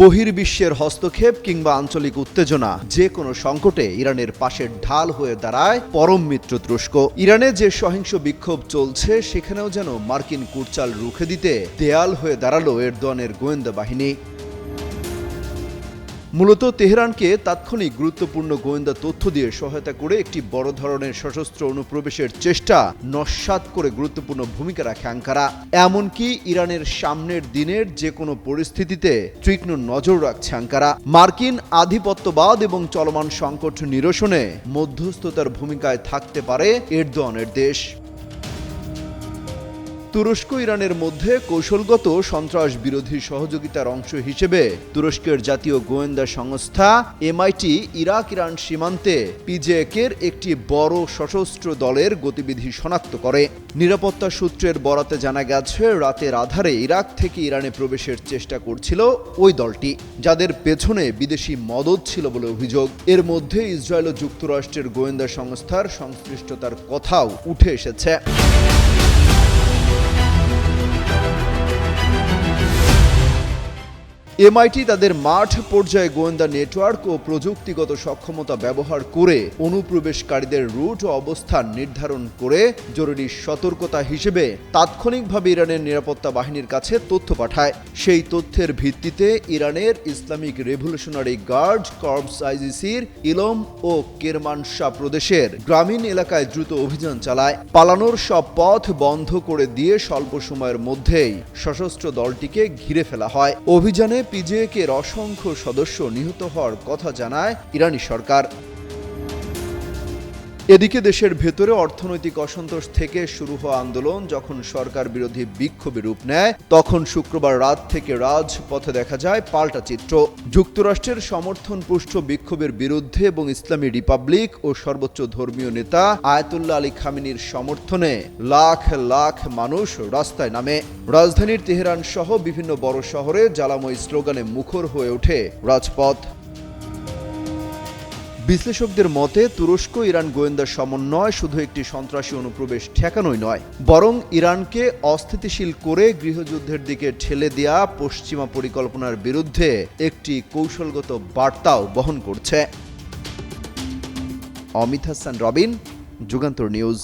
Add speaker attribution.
Speaker 1: বহির্বিশ্বের হস্তক্ষেপ কিংবা আঞ্চলিক উত্তেজনা যে কোনো সংকটে ইরানের পাশের ঢাল হয়ে দাঁড়ায় পরম মিত্র তুরস্ক ইরানে যে সহিংস বিক্ষোভ চলছে, সেখানেও যেন মার্কিন কুটচাল রুখে দিতে দেয়াল হয়ে দাঁড়াল এরদোয়ানের গোয়েন্দা বাহিনী। মূলত তেহরানকে তাৎক্ষণিক গুরুত্বপূর্ণ গোয়েন্দা তথ্য দিয়ে সহায়তা করে একটি বড় ধরনের সশস্ত্র অনুপ্রবেশের চেষ্টা নস্বাত করে গুরুত্বপূর্ণ ভূমিকা রাখে আঙ্কারা। এমনকি ইরানের সামনের দিনের যে কোনো পরিস্থিতিতে তীক্ষ্ণ নজর রাখছে আঙ্কারা। মার্কিন আধিপত্যবাদ এবং চলমান সংকট নিরসনে মধ্যস্থতার ভূমিকায় থাকতে পারে এরদোয়ানের দেশ। তুরস্ক ইরানের মধ্যে কৌশলগত সন্ত্রাস বিরোধী সহযোগিতার অংশ হিসেবে তুরস্কের জাতীয় গোয়েন্দা সংস্থা এমআইটি ইরাক ইরান সীমান্তে পিজেকের একটি বড় সশস্ত্র দলের গতিবিধি শনাক্ত করে। নিরাপত্তা সূত্রের বরাতে জানা গেছে, রাতের আধারে ইরাক থেকে ইরানে প্রবেশের চেষ্টা করছিল ওই দলটি, যাদের পেছনে বিদেশি মদত ছিল বলে অভিযোগ। এর মধ্যে ইসরায়েল ও যুক্তরাষ্ট্রের গোয়েন্দা সংস্থার সংশ্লিষ্টতার কথাও উঠে এসেছে। এমআইটি তাদের মাঠ পর্যায়ে গোয়েন্দা নেটওয়ার্ক ও প্রযুক্তিগত সক্ষমতা ব্যবহার করে অনুপ্রবেশকারীদের রুট ও অবস্থান নির্ধারণ করে জরুরি সতর্কতা হিসেবে তাৎক্ষণিকভাবে ইরানের নিরাপত্তা বাহিনীর কাছে তথ্য পাঠায়। সেই তথ্যের ভিত্তিতে ইরানের ইসলামিক রেভলিউশনারি গার্ড কর্পস আইজিসির ইলম ও কেরমানশা প্রদেশের গ্রামীণ এলাকায় দ্রুত অভিযান চালায়। পালানোর সব পথ বন্ধ করে দিয়ে স্বল্প সময়ের মধ্যেই সশস্ত্র দলটিকে ঘিরে ফেলা হয়। অভিযানে পিজেকের অসংখ্য সদস্য নিহত হওয়ার কথা জানায় ইরানি সরকার। এদিকে দেশের ভেতরে অর্থনৈতিক অসন্তোষ থেকে শুরু হওয়া আন্দোলন যখন সরকার বিরোধী বিক্ষোভে রূপ নেয়, তখন শুক্রবার রাত থেকে রাজপথে দেখা যায় পাল্টা চিত্র। যুক্তরাষ্ট্রের সমর্থন পুষ্ট বিক্ষোভের বিরুদ্ধে এবং ইসলামী রিপাবলিক ও সর্বোচ্চ ধর্মীয় নেতা আয়াতুল্লাহ আলী খামিনির সমর্থনে লাখ লাখ মানুষ রাস্তায় নামে। রাজধানীর তেহরান সহ বিভিন্ন বড় শহরে জ্বালাময় স্লোগানে মুখর হয়ে ওঠে রাজপথ। বিশ্লেষকদের মতে, তুরস্ক, ইরান গোয়েন্দা সমন্বয় শুধু একটি সন্ত্রাসী অনুপ্রবেশ ঠেকানোই নয়, বরং ইরানকে অস্থিতিশীল করে গৃহযুদ্ধের দিকে ঠেলে দেয়া পশ্চিমা পরিকল্পনার বিরুদ্ধে একটি কৌশলগত বার্তাও বহন করছে। অমিত হাসান, রবিন, যুগান্তর নিউজ।